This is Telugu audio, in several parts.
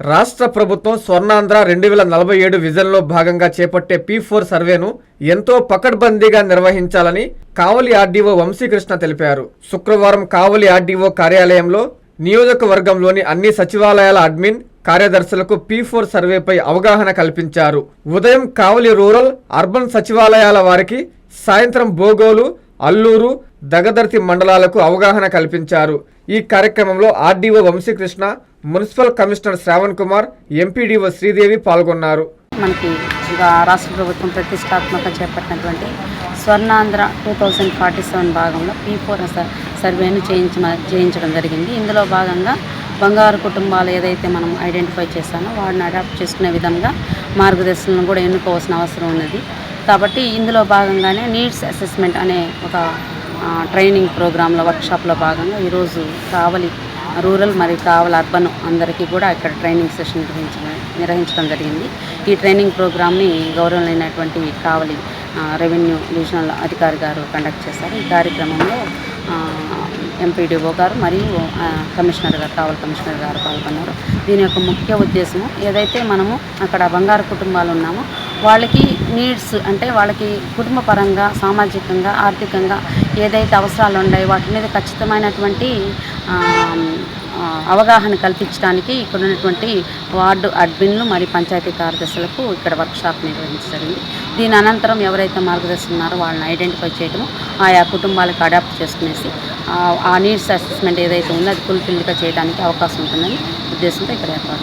రాష్ట్ర ప్రభుత్వం స్వర్ణాంధ్ర రెండు వేల నలభై ఏడు విజన్లో భాగంగా చేపట్టే పీ ఫోర్ సర్వేను ఎంతో పకడ్బందీగా నిర్వహించాలని కావలి ఆర్డీఓ వంశీకృష్ణ తెలిపారు. శుక్రవారం కావలి ఆర్డీఓ కార్యాలయంలో నియోజకవర్గంలోని అన్ని సచివాలయాల అడ్మిన్ కార్యదర్శులకు పీ ఫోర్ సర్వేపై అవగాహన కల్పించారు. ఉదయం కావలి రూరల్ అర్బన్ సచివాలయాల వారికి సాయంత్రం బోగోలు అల్లూరు దగదర్తి మండలాలకు అవగాహన కల్పించారు. ఈ కార్యక్రమంలో RDO Vamsikrishna municipal commissioner Sravan Kumar MPDO Sridevi పాల్గొన్నారు. మనకి రాష్ట్ర ప్రభుత్వం ప్రతిష్టాత్మక చేపట్టినటువంటి Swarnandhra two thousand forty seven భాగంలో పీ ఫోర్ సర్వేను చేయించిన చేయించడం జరిగింది. ఇందులో భాగంగా బంగారు కుటుంబాలు ఏదైతే మనం ఐడెంటిఫై చేశామో వాటిని అడాప్ట్ చేసుకునే విధంగా మార్గదర్శనం కూడా ఎన్నుకోవాల్సిన అవసరం ఉన్నది. కాబట్టి ఇందులో భాగంగానే నీడ్స్ అసెస్మెంట్ అనే ఒక ట్రైనింగ్ ప్రోగ్రాంలో వర్క్షాప్లో భాగంగా ఈరోజు కావలి రూరల్ మరియు కావలి అర్బన్ అందరికీ కూడా ఇక్కడ ట్రైనింగ్ సెషన్ నిర్వహించడం నిర్వహించడం జరిగింది. ఈ ట్రైనింగ్ ప్రోగ్రామ్ని గౌరవమైనటువంటి కావలి రెవెన్యూ డివిజనల్ అధికారి గారు కండక్ట్ చేశారు. ఈ కార్యక్రమంలో ఎంపీడీఓ గారు మరియు కమిషనర్ గారు కావలి కమిషనర్ గారు పాల్గొన్నారు. దీని యొక్క ముఖ్య ఉద్దేశము ఏదైతే మనము అక్కడ బంగారు కుటుంబాలు ఉన్నామో వాళ్ళకి నీడ్స్ అంటే వాళ్ళకి కుటుంబ పరంగా సామాజికంగా ఆర్థికంగా ఏదైతే అవసరాలు ఉన్నాయో వాటి మీద ఖచ్చితమైనటువంటి అవగాహన కల్పించడానికి ఇక్కడ ఉన్నటువంటి వార్డు అడ్మిన్లు మరియు పంచాయతీ కార్యదర్శులకు ఇక్కడ వర్క్షాప్ నిర్వహించడం దీని అనంతరం ఎవరైతే మార్గదర్శనం ఉన్నారో వాళ్ళని ఐడెంటిఫై చేయడము ఆయా కుటుంబాలకు అడాప్ట్ చేసుకునేసి ఆ, ఆ నీడ్స్ అసెస్మెంట్ ఏదైతే ఉందో అది ఫుల్ఫిల్గా చేయడానికి అవకాశం ఉంటుందని ఉద్దేశంతో ఇక్కడ ఏర్పాటు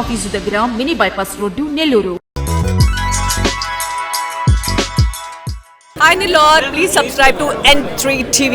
office దగ్గర mini bypass road Nellore Hi Nilor, please subscribe to N3 TV.